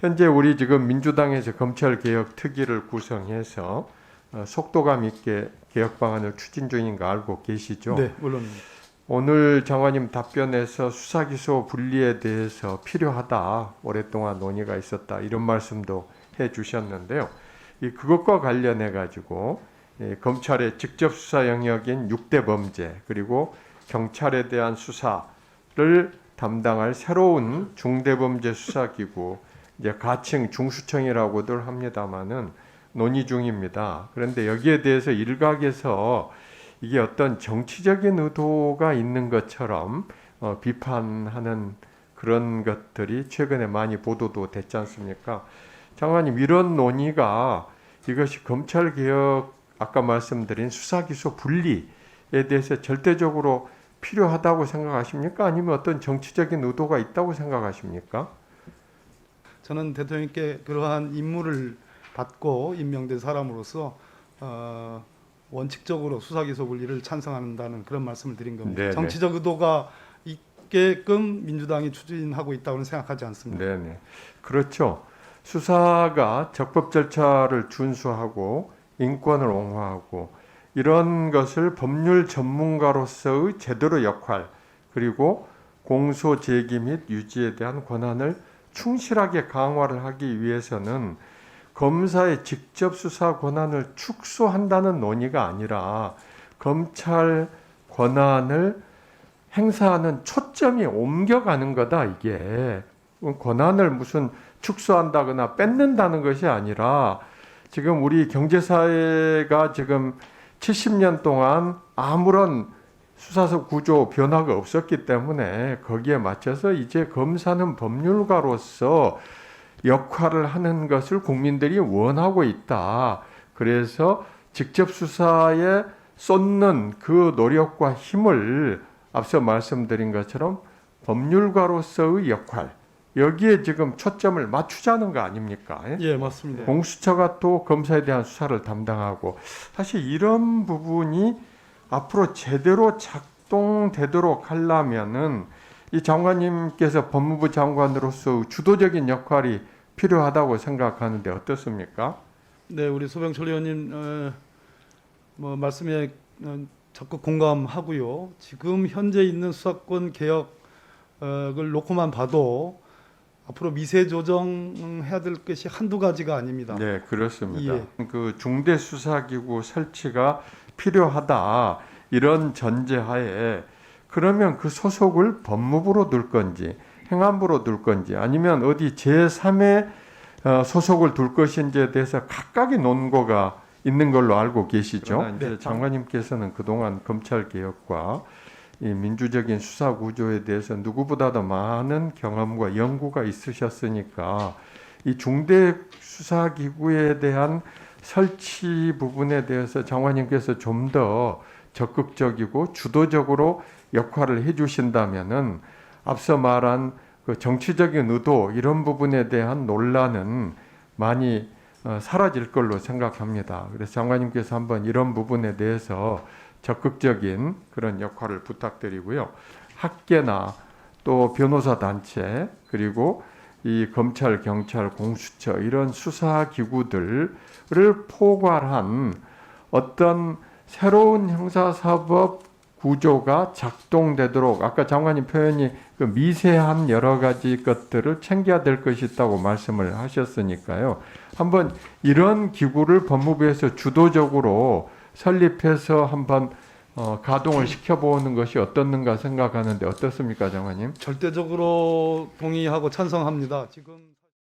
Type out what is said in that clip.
현재 우리 지금 민주당에서 검찰 개혁 특위를 구성해서 어, 속도감 있게 개혁 방안을 추진 중인 거 알고 계시죠? 네, 물론입니다. 오늘 장관님 답변에서 수사 기소 분리에 대해서 필요하다 오랫동안 논의가 있었다 이런 말씀도 해 주셨는데요. 이 그것과 관련해 가지고 예, 검찰의 직접 수사 영역인 6대 범죄 그리고 경찰에 대한 수사를 담당할 새로운 중대범죄 수사기구 이제 가칭 중수청이라고들 합니다마는 논의 중입니다. 그런데 여기에 대해서 일각에서 이게 어떤 정치적인 의도가 있는 것처럼 어, 비판하는 그런 것들이 최근에 많이 보도도 됐지 않습니까? 장관님 이런 논의가 이것이 검찰 개혁 아까 말씀드린 수사 기소 분리에 대해서 절대적으로 필요하다고 생각하십니까? 아니면 어떤 정치적인 의도가 있다고 생각하십니까? 저는 대통령께 그러한 임무를 받고 임명된 사람으로서 어, 원칙적으로 수사기소 분리를 찬성한다는 그런 말씀을 드린 겁니다. 네네. 정치적 의도가 있게끔 민주당이 추진하고 있다고는 생각하지 않습니다. 네네. 그렇죠. 수사가 적법 절차를 준수하고 인권을 옹호하고 이런 것을 법률 전문가로서의 제대로 역할 그리고 공소 제기 및 유지에 대한 권한을 충실하게 강화를 하기 위해서는 검사의 직접 수사 권한을 축소한다는 논의가 아니라 검찰 권한을 행사하는 초점이 옮겨가는 거다 이게. 권한을 무슨 축소한다거나 뺏는다는 것이 아니라 지금 우리 경제사회가 지금 70년 동안 아무런 수사서 구조 변화가 없었기 때문에 거기에 맞춰서 이제 검사는 법률가로서 역할을 하는 것을 국민들이 원하고 있다. 그래서 직접 수사에 쏟는 그 노력과 힘을 앞서 말씀드린 것처럼 법률가로서의 역할 여기에 지금 초점을 맞추자는 거 아닙니까? 예? 예, 맞습니다. 공수처가 또 검사에 대한 수사를 담당하고 사실 이런 부분이 앞으로 제대로 작동되도록 하려면은 이 장관님께서 법무부 장관으로서 주도적인 역할이 필요하다고 생각하는데 어떻습니까? 네, 우리 소병철 의원님 어, 뭐 말씀에 어, 적극 공감하고요. 지금 현재 있는 수사권 개혁을 놓고만 봐도 앞으로 미세 조정해야 될 것이 한두 가지가 아닙니다. 네, 그렇습니다. 예. 그 중대 수사기구 설치가 필요하다 이런 전제하에 그러면 그 소속을 법무부로 둘 건지 행안부로 둘 건지 아니면 어디 제3의 어, 소속을 둘 것인지에 대해서 각각의 논거가 있는 걸로 알고 계시죠. 이제 네. 장관님께서는 그동안 검찰 개혁과 이 민주적인 수사 구조에 대해서 누구보다도 많은 경험과 연구가 있으셨으니까 이 중대 수사 기구에 대한 설치 부분에 대해서 장관님께서 좀 더 적극적이고 주도적으로 역할을 해주신다면은 앞서 말한 그 정치적인 의도 이런 부분에 대한 논란은 많이 어, 사라질 걸로 생각합니다. 그래서 장관님께서 한번 이런 부분에 대해서 적극적인 그런 역할을 부탁드리고요. 학계나 또 변호사 단체 그리고 이 검찰, 경찰, 공수처 이런 수사 기구들을 포괄한 어떤 새로운 형사사법 구조가 작동되도록 아까 장관님 표현이 그 미세한 여러 가지 것들을 챙겨야 될 것이 있다고 말씀을 하셨으니까요. 한번 이런 기구를 법무부에서 주도적으로 설립해서 한번 어, 가동을 시켜보는 것이 어떻는가 생각하는데 어떻습니까, 장관님? 절대적으로 동의하고 찬성합니다. 지금